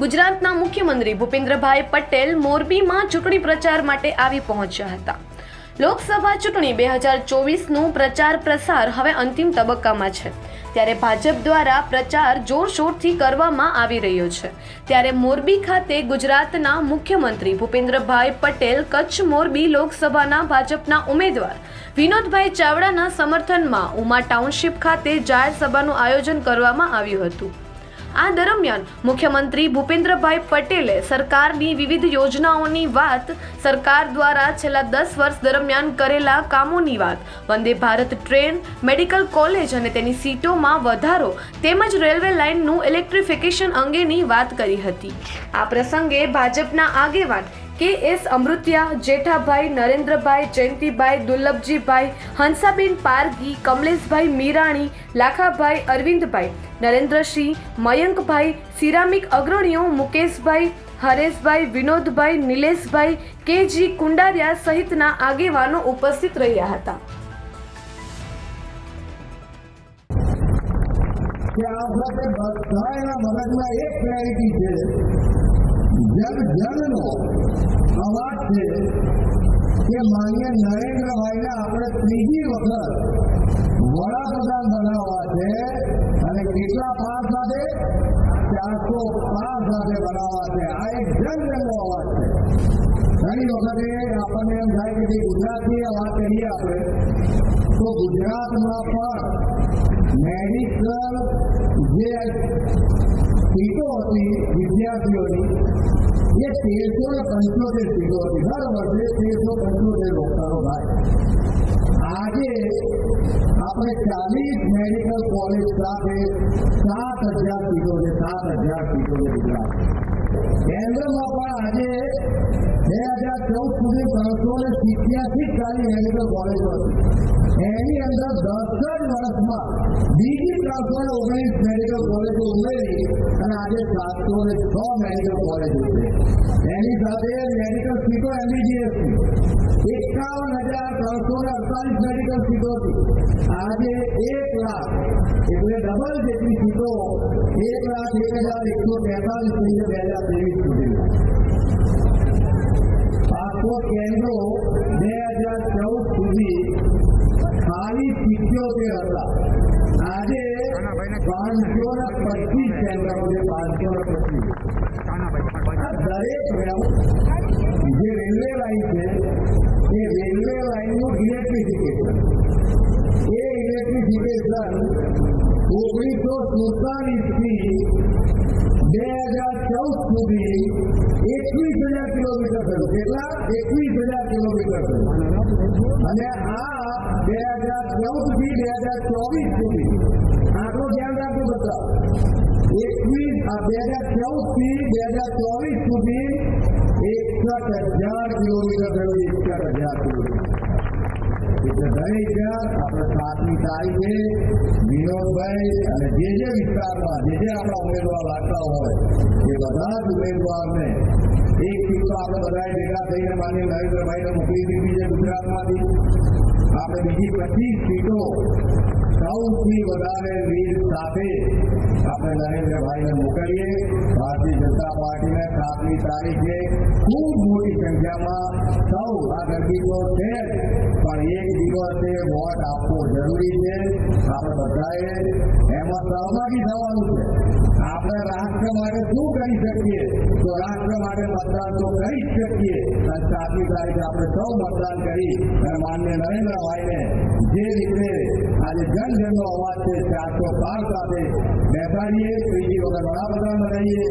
ગુજરાતના મુખ્યમંત્રી ભૂપેન્દ્રભાઈ પટેલ મોરબીમાં ચૂંટણી પ્રચાર માટે આવી પહોંચ્યા હતા. લોકસભા ચૂંટણી બે હજાર ચોવીસનું પ્રચાર પ્રસાર હવે અંતિમ તબક્કામાં છે. ત્યારે ભાજપ દ્વારા પ્રચાર જોરશોરથી કરવામાં આવી રહ્યો છે. ત્યારે મોરબી ખાતે ગુજરાતના મુખ્યમંત્રી ભૂપેન્દ્રભાઈ પટેલ કચ્છ મોરબી લોકસભાના ભાજપના ઉમેદવાર વિનોદભાઈ ચાવડાના સમર્થનમાં ઉમા ટાઉનશીપ ખાતે જાહેર સભાનું આયોજન કરવામાં આવ્યું હતું. આ દરમિયાન મુખ્યમંત્રી ભૂપેન્દ્રભાઈ પટેલે સરકારની વિવિધ યોજનાઓની વાત સરકાર દ્વારા છેલ્લા દસ વર્ષ દરમિયાન કરેલા કામોની વાત. Vande Bharat train, medical college અને તેની સીટોમાં વધારો તેમજ રેલવે લાઇનનું ઇલેક્ટ્રિફિકેશન અંગેની વાત કરી હતી. આ પ્રસંગે ભાજપના આગેવાન K S Amrutiya, Jethabhai, Narendrabhai, Jayantibhai, Durlabhjibhai, Hansaben Pargi Kamleshbhai Mirani, Lakhabhai, Arvindbhai, Narendrasinh, Mayankbhai, ceramic અગ્રણીઓ, મુકેશભાઈ, હરેશભાઈ, વિનોદભાઈ, નિલેશભાઈ કે જી કુંડારિયા સહિતના આગેવાનો ઉપસ્થિત રહ્યા હતા. આ વખતે મગજમાં એક પ્રાયોરિટી છે જન જનનો અવાજ છે કે માન્ય નરેન્દ્રભાઈને આપણે ત્રીજી વખત વડાપ્રધાન બનાવવા છે અને કેટલા પાસ સાથે? ચારસો પાસ સાથે બનાવવા છે. આ એક જન અવાજ છે. ઘણી વખતે આપણને એમ થાય કે ગુજરાતી વાત કરીએ આપણે, તો ગુજરાતમાં પણ મેડિકલ જે સીટો હતી વિદ્યાર્થીઓની એ તેરસો ને પંચોતેર સીટો હતી દર વર્ષે તેરસો પંચોતેર ડોક્ટરો થાય આજે આપણે ચાલીસ મેડિકલ કોલેજ સાથે સાત હજાર સીટો છે, સાત હજાર સીટો છે ગુજરાત કેન્દ્રમાં પણ આજે ચૌદ સુધી ત્રણસો ને સિત્યાસી ખાલી મેડિકલ કોલેજો હતી એની અંદર દસ વર્ષમાં બીજી ત્રણસો ઓગણીસ મેડિકલ કોલેજો ઉમેરી અને આજે સાતસો છ મેડિકલ કોલેજો છે એની સાથે મેડિકલ સીટો એમબીબીએસ એકાવન હજાર ત્રણસો ને અડતાલીસ મેડિકલ હતી આજે એક લાખ એટલે ડબલ જેટલી સીટો એક લાખ એક હજાર એકસો તેતાલીસ બે હજાર ત્રેવીસ ખાલી સિત્યોતેર હતા આજે પાંચસો ને પચીસ કેન્દ્રો છે પાંચસો ને પચીસ આ દરેક વ્યવ- જે રેલવે લાઈન છે એ રેલવે લાઈનનું ઇલેક્ટ્રિફિકેશન એ ઇલેક્ટ્રિફિકેશન ઓગણીસો સુડતાલીસથી બે હજાર ચૌદ સુધી એકવીસ હજાર કિલોમીટર થયું. કેટલા? એકવીસ હજાર કિલોમીટર થયું. અને આ બે હજાર ચૌદથી બે હજાર ચોવીસ સુધી. આટલો ધ્યાન રાખજો બધા. એકવીસ બે હજાર ચૌદથી બે હજાર ચોવીસ સુધી એકસઠ હજાર કિલોમીટર થયું, એકસઠ હજાર કિલોમીટર. એટલે દરેક જણ આપણે સાતમી તારીખે વિનોદભાઈ અને જે જે વિસ્તારમાં જે જે આપણા ઉમેદવાર લાગતા હોય એ બધા જ ઉમેદવારને એક સીટ આપણે બધાએ ભેગા થઈને માન્ય નરેન્દ્રભાઈને મોકલી દીધી ગુજરાતમાંથી આપણે બીજી પચીસ સીટો સૌથી વધારે લીડ સાથે આપણે નરેન્દ્રભાઈને મોકલીએ ભારતીય જનતા પાર્ટીને સાતમી તારીખે ખૂબ મોટી સંખ્યામાં સૌ આ ગરબી તો છે જ, પણ એક દિવસે વોટ આપવો જરૂરી છે આપણે બધાએ એમાં સહભાગી થવાનું છે આપણે રાષ્ટ્ર માટે શું કરી શકીએ તો રાષ્ટ્ર માટે મતદાન તો કરી જ શકીએ અને સાતમી તારીખે આપણે સૌ મતદાન કરી અને માન્ય નરેન્દ્રભાઈને જે રીતે આજે જન જનનો અવાજ છે ચારસો બાર સાથે બેસાડીએ કોઈ વગર વડાપ્રધાન બનાવીએ